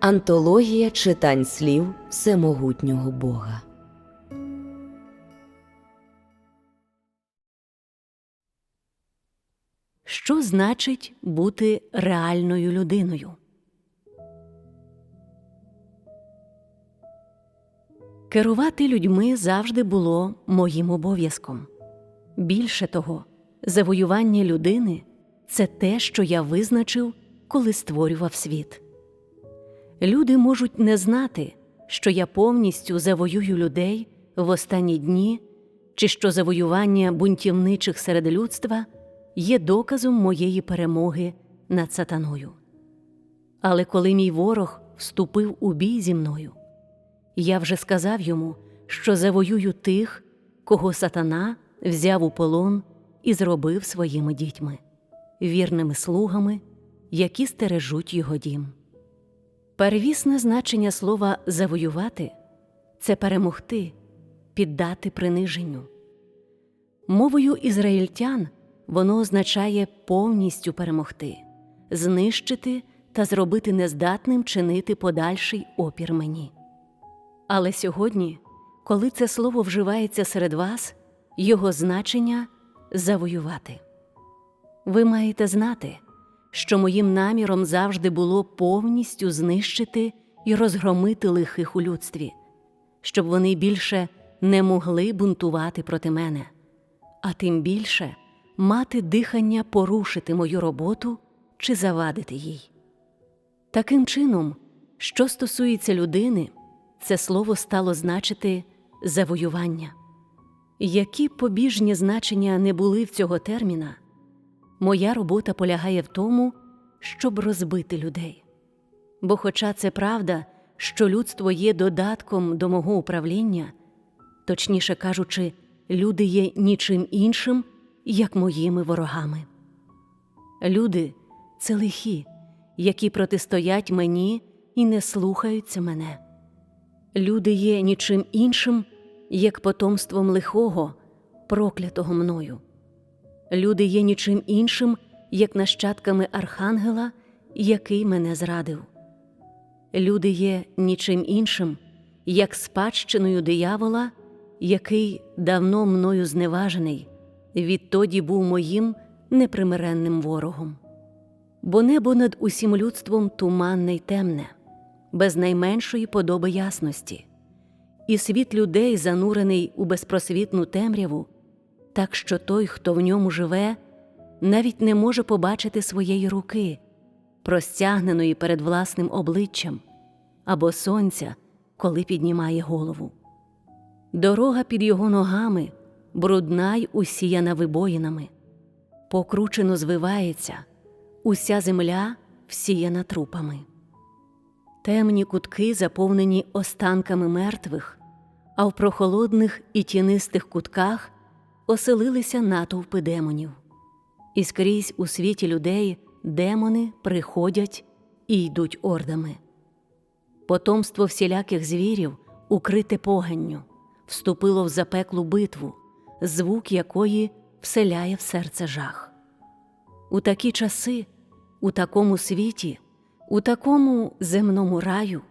Антологія читань слів Всемогутнього Бога. Що значить бути реальною людиною? Керувати людьми завжди було моїм обов'язком. Більше того, завоювання людини це те, що я визначив, коли створював світ. Люди можуть не знати, що я повністю завоюю людей в останні дні, чи що завоювання бунтівничих серед людства є доказом моєї перемоги над сатаною. Але коли мій ворог вступив у бій зі мною, я вже сказав йому, що завоюю тих, кого сатана взяв у полон і зробив своїми дітьми, вірними слугами, які стережуть його дім. Первісне значення слова завоювати це перемогти, піддати приниженню. Мовою ізраїльтян воно означає повністю перемогти, знищити та зробити нездатним чинити подальший опір мені. Але сьогодні, коли це слово вживається серед вас, його значення завоювати. Ви маєте знати, що моїм наміром завжди було повністю знищити і розгромити лихих у людстві, щоб вони більше не могли бунтувати проти мене, а тим більше мати дихання порушити мою роботу чи завадити їй. Таким чином, що стосується людини, це слово стало значити завоювання. Які побіжні значення не були в цього терміна, моя робота полягає в тому, щоб розбити людей. Бо, хоча це правда, що людство є додатком до мого управління, точніше кажучи, люди є нічим іншим, як моїми ворогами. Люди це лихі, які протистоять мені і не слухаються мене. Люди є нічим іншим, як потомством лихого, проклятого мною. Люди є нічим іншим, як нащадками архангела, який мене зрадив. Люди є нічим іншим, як спадщиною диявола, який давно мною зневажений, відтоді був моїм непримиренним ворогом. Бо небо над усім людством туманне й темне, без найменшої подоби ясності, і світ людей занурений у безпросвітну темряву, так що той, хто в ньому живе, навіть не може побачити своєї руки, простягненої перед власним обличчям, або сонця, коли піднімає голову. Дорога під його ногами брудна й усіяна вибоїнами, покручено звивається, уся земля всіяна трупами. Темні кутки заповнені останками мертвих, а в прохолодних і тінистих кутках оселилися натовпи демонів. І скрізь у світі людей демони приходять і йдуть ордами. Потомство всіляких звірів, укрите поганню, вступило в запеклу битву, звук якої вселяє в серце жах. У такі часи, у такому світі, у такому земному раю,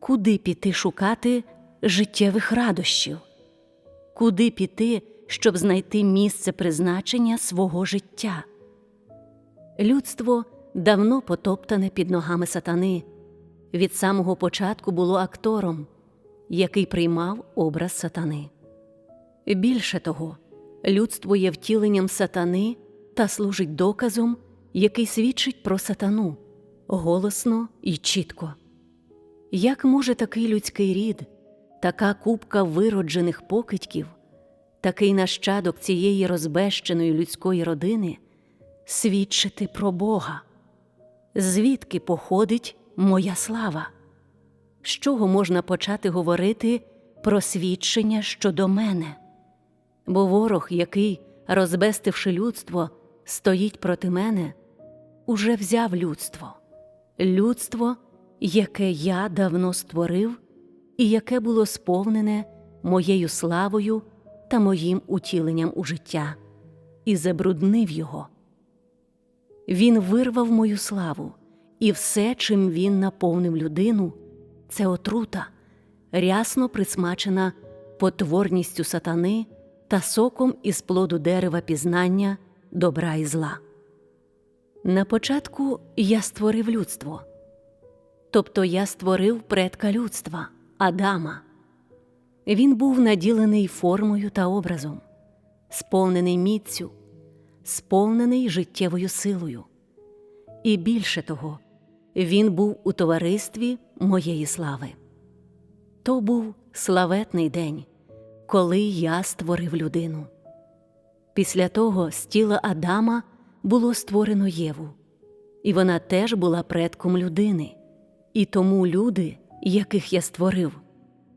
куди піти шукати життєвих радощів, куди піти, щоб знайти місце призначення свого життя. Людство давно потоптане під ногами сатани, від самого початку було актором, який приймав образ сатани. Більше того, людство є втіленням сатани та служить доказом, який свідчить про сатану голосно і чітко. Як може такий людський рід, така купка вироджених покидьків, такий нащадок цієї розбещеної людської родини свідчити про Бога? Звідки походить моя слава? З чого можна почати говорити про свідчення щодо мене? Бо ворог, який, розбестивши людство, стоїть проти мене, уже взяв людство, людство, яке я давно створив і яке було сповнене моєю славою та моїм утіленням у життя, і забруднив його. Він вирвав мою славу і все, чим він наповнив людину, це отрута, рясно присмачена потворністю сатани та соком із плоду дерева пізнання добра і зла. На початку я створив людство, тобто я створив предка людства Адама. Він був наділений формою та образом, сповнений міцю, сповнений життєвою силою. І більше того, він був у товаристві моєї слави. То був славетний день, коли я створив людину. Після того з тіла Адама було створено Єву, і вона теж була предком людини, і тому люди, яких я створив,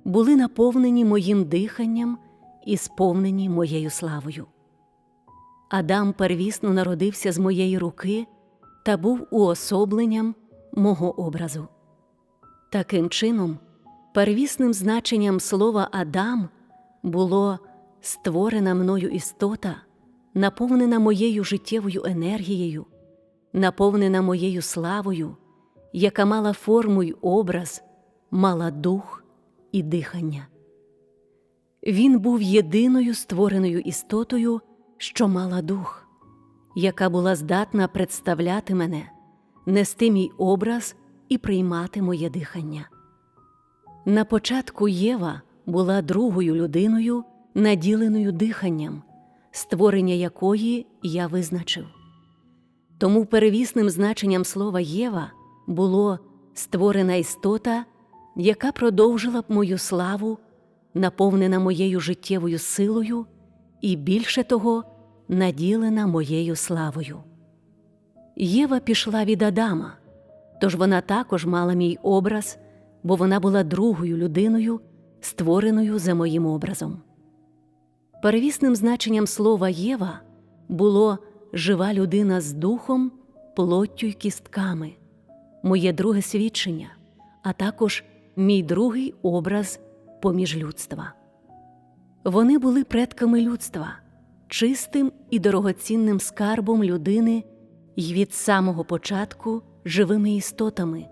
були наповнені моїм диханням і сповнені моєю славою. Адам первісно народився з моєї руки та був уособленням мого образу. Таким чином, первісним значенням слова Адам було створена мною істота, наповнена моєю життєвою енергією, наповнена моєю славою, яка мала форму й образ, мала дух і дихання. Він був єдиною створеною істотою, що мала дух, яка була здатна представляти мене, нести мій образ і приймати моє дихання. На початку Єва була другою людиною, наділеною диханням, створення якої я визначив. Тому перевісним значенням слова Єва було створена істота, яка продовжила б мою славу, наповнена моєю життєвою силою і більше того, наділена моєю славою. Єва пішла від Адама, тож вона також мала мій образ, бо вона була другою людиною, створеною за моїм образом. Перевісним значенням слова Єва було жива людина з духом, плоттю й кістками, моє друге свідчення, а також мій другий образ поміж людства. Вони були предками людства, чистим і дорогоцінним скарбом людини й від самого початку живими істотами,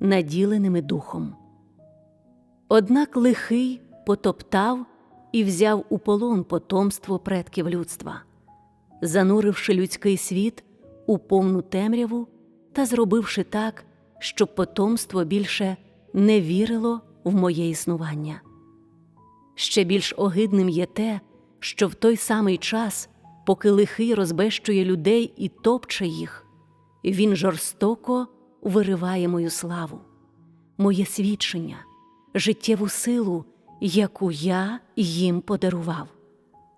наділеними духом. Однак лихий потоптав і взяв у полон потомство предків людства, зануривши людський світ у повну темряву та зробивши так, щоб потомство більше не вірило в моє існування. Ще більш огидним є те, що в той самий час, поки лихий розбещує людей і топче їх, він жорстоко вириває мою славу, моє свідчення, життєву силу, яку я їм подарував,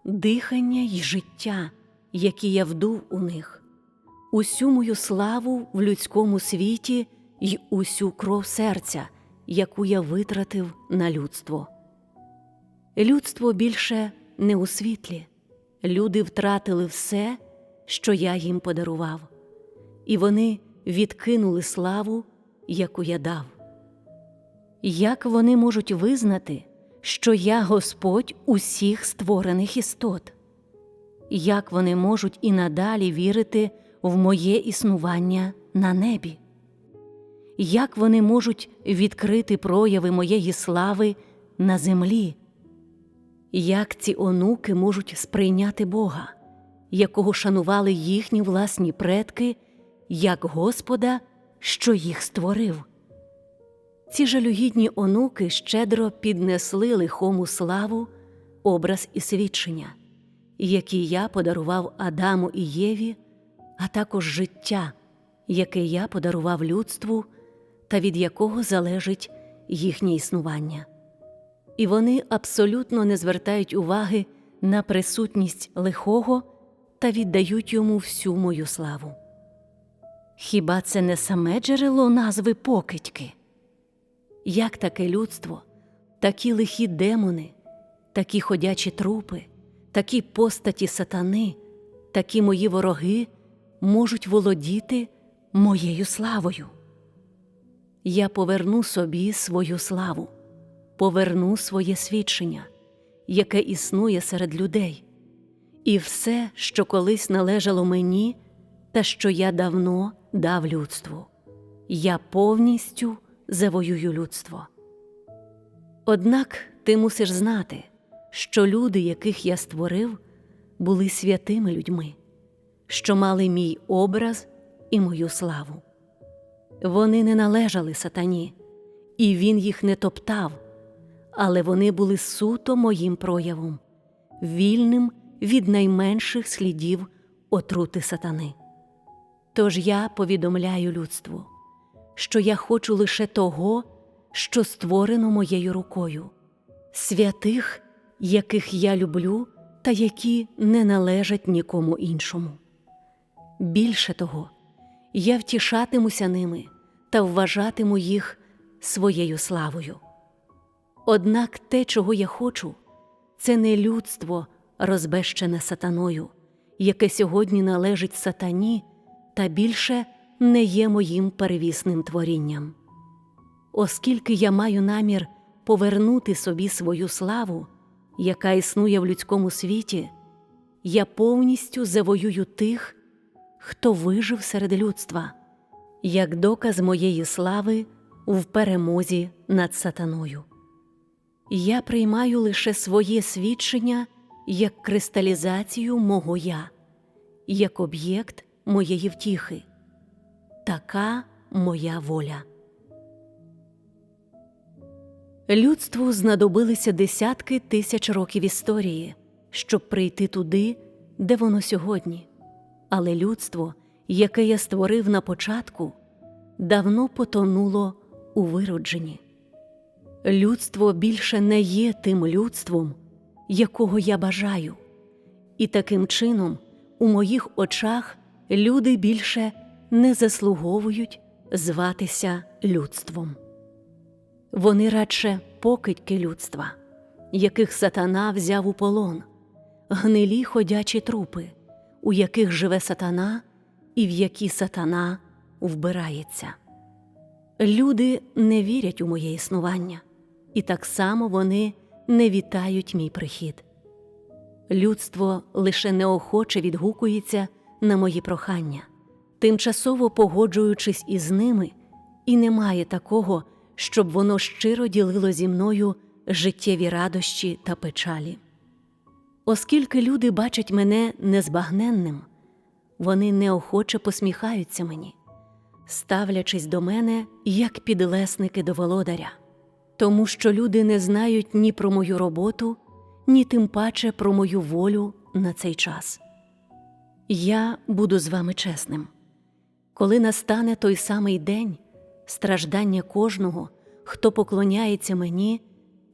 дихання й життя, які я вдув у них, усю мою славу в людському світі й усю кров серця, яку я витратив на людство. Людство більше не у світлі, люди втратили все, що я їм подарував, і вони відкинули славу, яку я дав. Як вони можуть визнати, що я Господь усіх створених істот? Як вони можуть і надалі вірити в моє існування на небі? Як вони можуть відкрити прояви моєї слави на землі? Як ці онуки можуть сприйняти Бога, якого шанували їхні власні предки, як Господа, що їх створив? Ці жалюгідні онуки щедро піднесли лихому славу, образ і свідчення, які я подарував Адаму і Єві, а також життя, яке я подарував людству та від якого залежить їхнє існування і вони абсолютно не звертають уваги на присутність лихого та віддають йому всю мою славу. Хіба це не саме джерело назви покидьки? Як таке людство, такі лихі демони, такі ходячі трупи, такі постаті сатани, такі мої вороги можуть володіти моєю славою? Я поверну собі свою славу поверну своє свідчення, яке існує серед людей, і все, що колись належало мені, та що я давно дав людству. я повністю завоюю людство. Однак ти мусиш знати, що люди, яких я створив, були святими людьми, що мали мій образ і мою славу. Вони не належали сатані, і він їх не топтав, але вони були суто моїм проявом, вільним від найменших слідів отрути сатани. Тож я повідомляю людству, що я хочу лише того, що створено моєю рукою, святих, яких я люблю та які не належать нікому іншому. Більше того, я втішатимуся ними та вважатиму їх своєю славою. Однак те, чого я хочу, це не людство, розбещене сатаною, яке сьогодні належить сатані, та більше не є моїм перевісним творінням. Оскільки я маю намір повернути собі свою славу, яка існує в людському світі, я повністю завоюю тих, хто вижив серед людства, як доказ моєї слави в перемозі над сатаною. Я приймаю лише своє свідчення як кристалізацію мого я, як об'єкт моєї втіхи. Така моя воля. Людству знадобилися десятки тисяч років історії, щоб прийти туди, де воно сьогодні. Але людство, яке я створив на початку, давно потонуло у виродженні. Людство більше не є тим людством, якого я бажаю, і таким чином у моїх очах люди більше не заслуговують зватися людством. Вони радше покидьки людства, яких сатана взяв у полон, гнилі ходячі трупи, у яких живе сатана і в які сатана вбирається. Люди не вірять у моє існування, і так само вони не вітають мій прихід. Людство лише неохоче відгукується на мої прохання, тимчасово погоджуючись із ними, і немає такого, щоб воно щиро ділило зі мною життєві радощі та печалі. Оскільки люди бачать мене незбагненним, вони неохоче посміхаються мені, ставлячись до мене як підлесники до володаря, тому що люди не знають ні про мою роботу, ні тим паче про мою волю на цей час. Я буду з вами чесним. Коли настане той самий день, страждання кожного, хто поклоняється мені,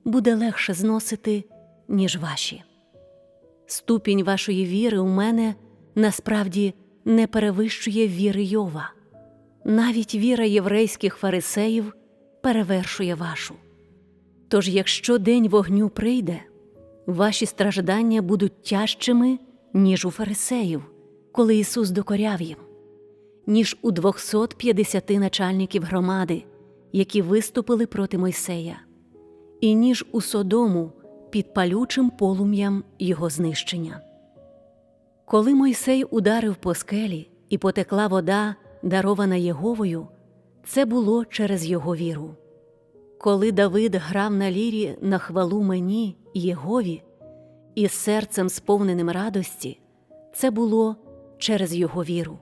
буде легше зносити, ніж ваші. Ступінь вашої віри у мене насправді не перевищує віри Йова. Навіть віра єврейських фарисеїв перевершує вашу. Тож, якщо день вогню прийде, ваші страждання будуть тяжчими, ніж у фарисеїв, коли Ісус докоряв їм, ніж у 250 начальників громади, які виступили проти Мойсея, і ніж у Содому під палючим полум'ям його знищення. Коли Мойсей ударив по скелі і потекла вода, дарована Єговою, це було через його віру. Коли Давид грав на лірі на хвалу мені Єгові, і серцем сповненим радості, це було через його віру.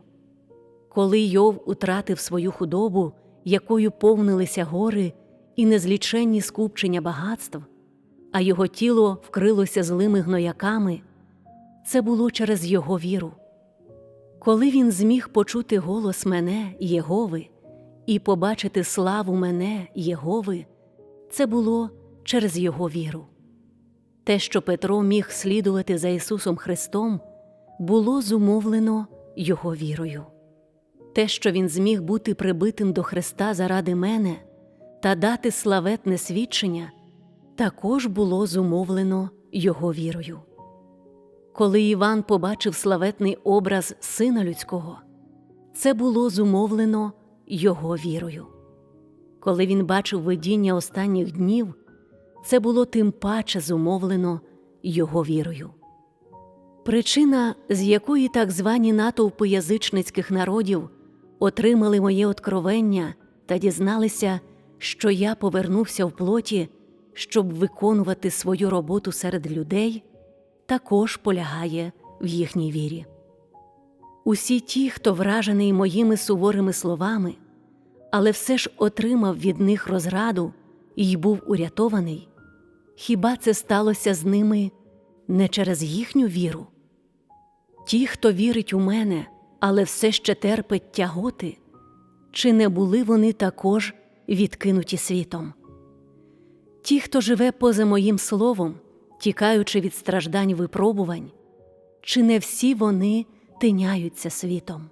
Коли Йов утратив свою худобу, якою повнилися гори і незліченні скупчення багатств, а його тіло вкрилося злими гнояками, це було через його віру. Коли він зміг почути голос мене, Єгови, і побачити славу мене, Єгови, це було через його віру. Те, що Петро міг слідувати за Ісусом Христом, було зумовлено Його вірою. Те, що Він зміг бути прибитим до Христа заради мене та дати славетне свідчення, також було зумовлено Його вірою. Коли Іван побачив славетний образ Сина Людського, це було зумовлено Його вірою. Коли він бачив видіння останніх днів, це було тим паче зумовлено Його вірою. Причина, з якої так звані натовпи язичницьких народів отримали моє откровення та дізналися, що я повернувся в плоті, щоб виконувати свою роботу серед людей, також полягає в їхній вірі. Усі ті, хто вражений моїми суворими словами, але все ж отримав від них розраду і був урятований, хіба це сталося з ними не через їхню віру? Ті, хто вірить у мене, але все ще терпить тяготи, чи не були вони також відкинуті світом? Ті, хто живе поза моїм словом, тікаючи від страждань випробувань, чи не всі вони тиняються світом?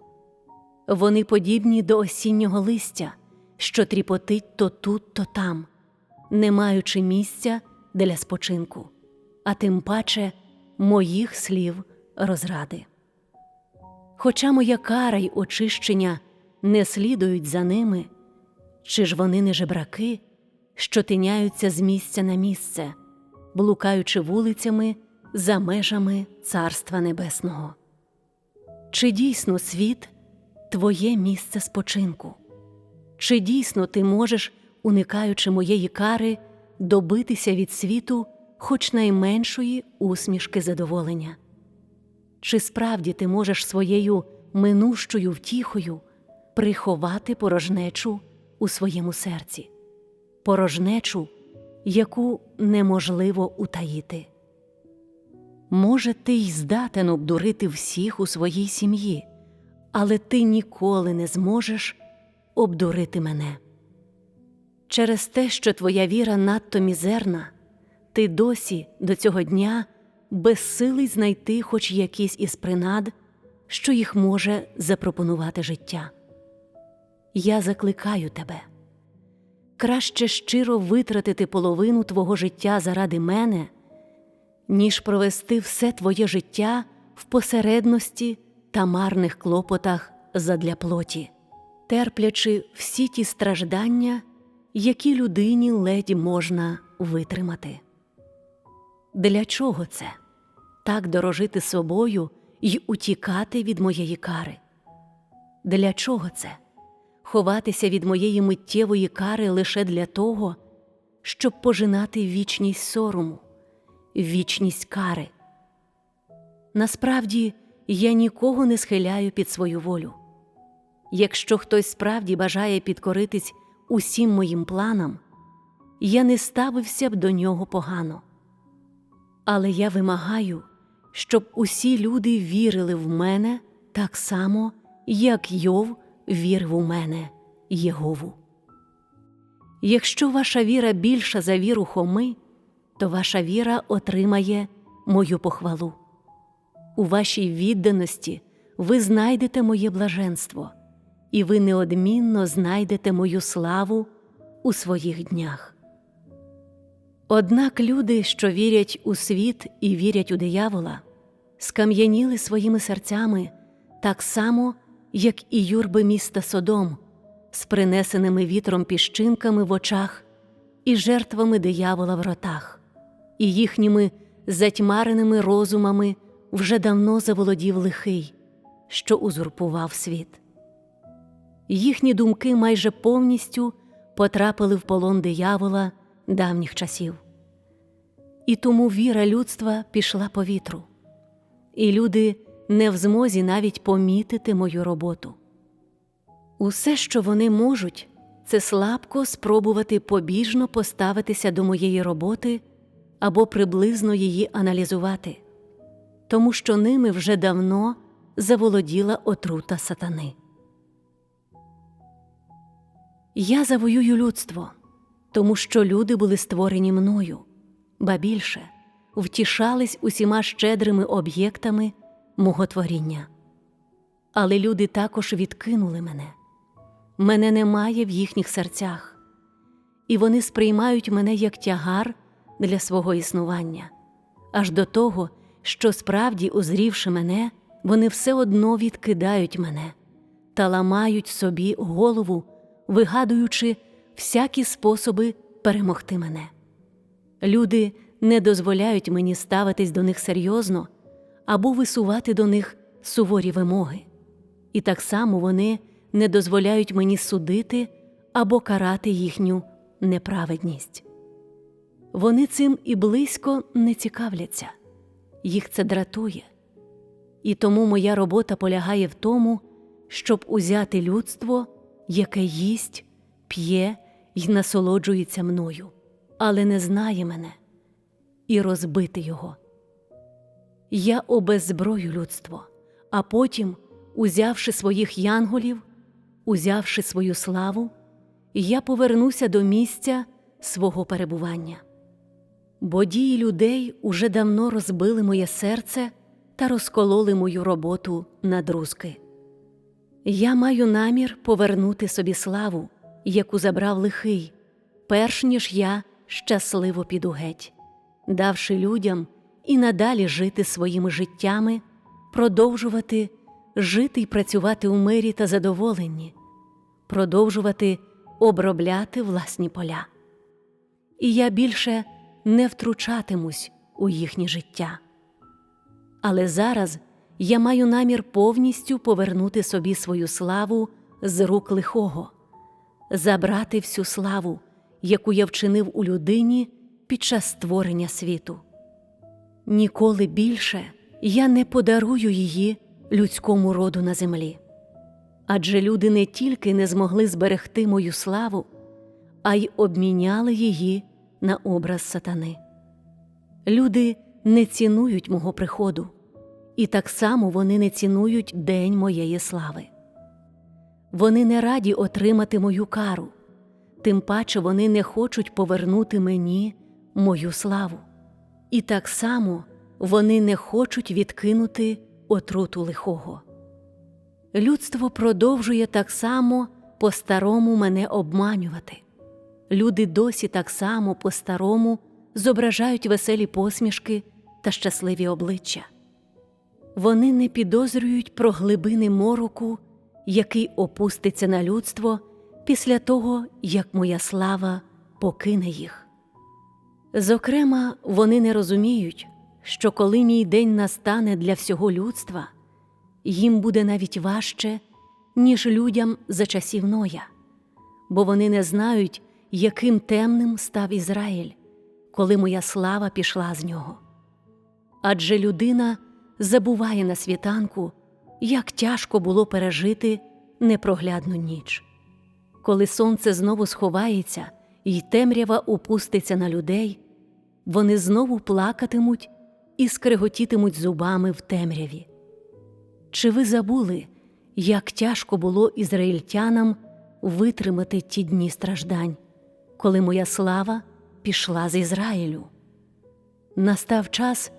Вони подібні до осіннього листя, що тріпотить то тут, то там, не маючи місця для спочинку, а тим паче моїх слів розради. Хоча моя кара й очищення не слідують за ними, чи ж вони не жебраки, що тиняються з місця на місце, блукаючи вулицями за межами Царства Небесного? Чи дійсно світ твоє місце спочинку? Чи дійсно ти можеш, уникаючи моєї кари, добитися від світу хоч найменшої усмішки задоволення? Чи справді ти можеш своєю минущою втіхою приховати порожнечу у своєму серці, порожнечу, яку неможливо утаїти? Може, ти й здатен обдурити всіх у своїй сім'ї, але ти ніколи не зможеш обдурити мене. Через те, що твоя віра надто мізерна, ти досі до цього дня безсилий знайти хоч якісь із принад, що їх може запропонувати життя. Я закликаю тебе краще щиро витратити половину твого життя заради мене, ніж провести все твоє життя в посередності та марних клопотах задля плоті, терплячи всі ті страждання, які людині ледь можна витримати. Для чого це? Так дорожити собою й утікати від моєї кари? Для чого це? Ховатися від моєї миттєвої кари лише для того, щоб пожинати вічність сорому, вічність кари. Насправді я нікого не схиляю під свою волю. Якщо хтось справді бажає підкоритись усім моїм планам, я не ставився б до нього погано. Але я вимагаю, щоб усі люди вірили в мене так само, як Йов вірив у мене, Єгову. Якщо ваша віра більша за віру Хоми, то ваша віра отримає мою похвалу. У вашій відданості ви знайдете моє блаженство, і ви неодмінно знайдете мою славу у своїх днях. Однак люди, що вірять у світ і вірять у диявола, скам'яніли своїми серцями так само, як і юрби міста Содом, з принесеними вітром піщинками в очах і жертвами диявола в ротах, і їхніми затьмареними розумами вже давно заволодів лихий, що узурпував світ. Їхні думки майже повністю потрапили в полон диявола давніх часів. І тому віра людства пішла по вітру, і люди не в змозі навіть помітити мою роботу. Усе, що вони можуть, це слабко спробувати побіжно поставитися до моєї роботи або приблизно її аналізувати, тому що ними вже давно заволоділа отрута сатани. Я завоюю людство, тому що люди були створені мною, ба більше втішались усіма щедрими об'єктами мого творіння. Але люди також відкинули мене, мене немає в їхніх серцях, і вони сприймають мене як тягар для свого існування, аж до того, що справді, узрівши мене, вони все одно відкидають мене та ламають собі голову, вигадуючи всякі способи перемогти мене. Люди не дозволяють мені ставитись до них серйозно або висувати до них суворі вимоги, і так само вони не дозволяють мені судити або карати їхню неправедність. Вони цим і близько не цікавляться, їх це дратує. І тому моя робота полягає в тому, щоб узяти людство, яке їсть, п'є й насолоджується мною, але не знає мене, і розбити його. Я обеззброю людство, а потім, узявши своїх янголів, узявши свою славу, я повернуся до місця свого перебування. Бо дії людей уже давно розбили моє серце та розкололи мою роботу на друзки. Я маю намір повернути собі славу, яку забрав лихий, перш ніж я щасливо піду геть, давши людям і надалі жити своїми життями, продовжувати жити й працювати у мирі та задоволенні, продовжувати обробляти власні поля. І я більше не втручатимусь у їхнє життя. Але зараз я маю намір повністю повернути собі свою славу з рук лихого, забрати всю славу, яку я вчинив у людині під час створення світу. Ніколи більше я не подарую її людському роду на землі. Адже люди не тільки не змогли зберегти мою славу, а й обміняли її на образ сатани. Люди не цінують мого приходу, і так само вони не цінують день моєї слави. Вони не раді отримати мою кару, тим паче вони не хочуть повернути мені мою славу. І так само вони не хочуть відкинути отруту лихого. Людство продовжує так само по-старому мене обманювати. Люди досі так само по-старому зображають веселі посмішки та щасливі обличчя. Вони не підозрюють про глибини мороку, який опуститься на людство після того, як моя слава покине їх. Зокрема, вони не розуміють, що коли мій день настане для всього людства, їм буде навіть важче, ніж людям за часів Ноя, бо вони не знають, яким темним став Ізраїль, коли моя слава пішла з нього. Адже людина забуває на світанку, як тяжко було пережити непроглядну ніч. Коли сонце знову сховається і темрява опуститься на людей, вони знову плакатимуть і скреготітимуть зубами в темряві. Чи ви забули, як тяжко було ізраїльтянам витримати ті дні страждань, коли моя слава пішла з Ізраїлю? Настав час,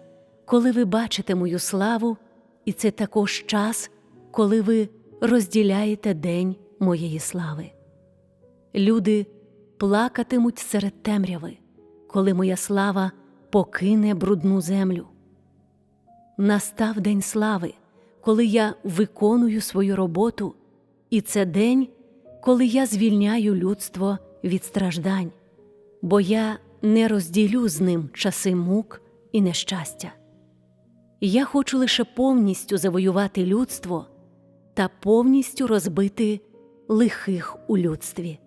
коли ви бачите мою славу, і це також час, коли ви розділяєте день моєї слави. Люди плакатимуть серед темряви, коли моя слава покине брудну землю. Настав день слави, коли я виконую свою роботу, і це день, коли я звільняю людство від страждань, бо я не розділю з ним часи мук і нещастя. Я хочу лише повністю завоювати людство та повністю розбити лихих у людстві.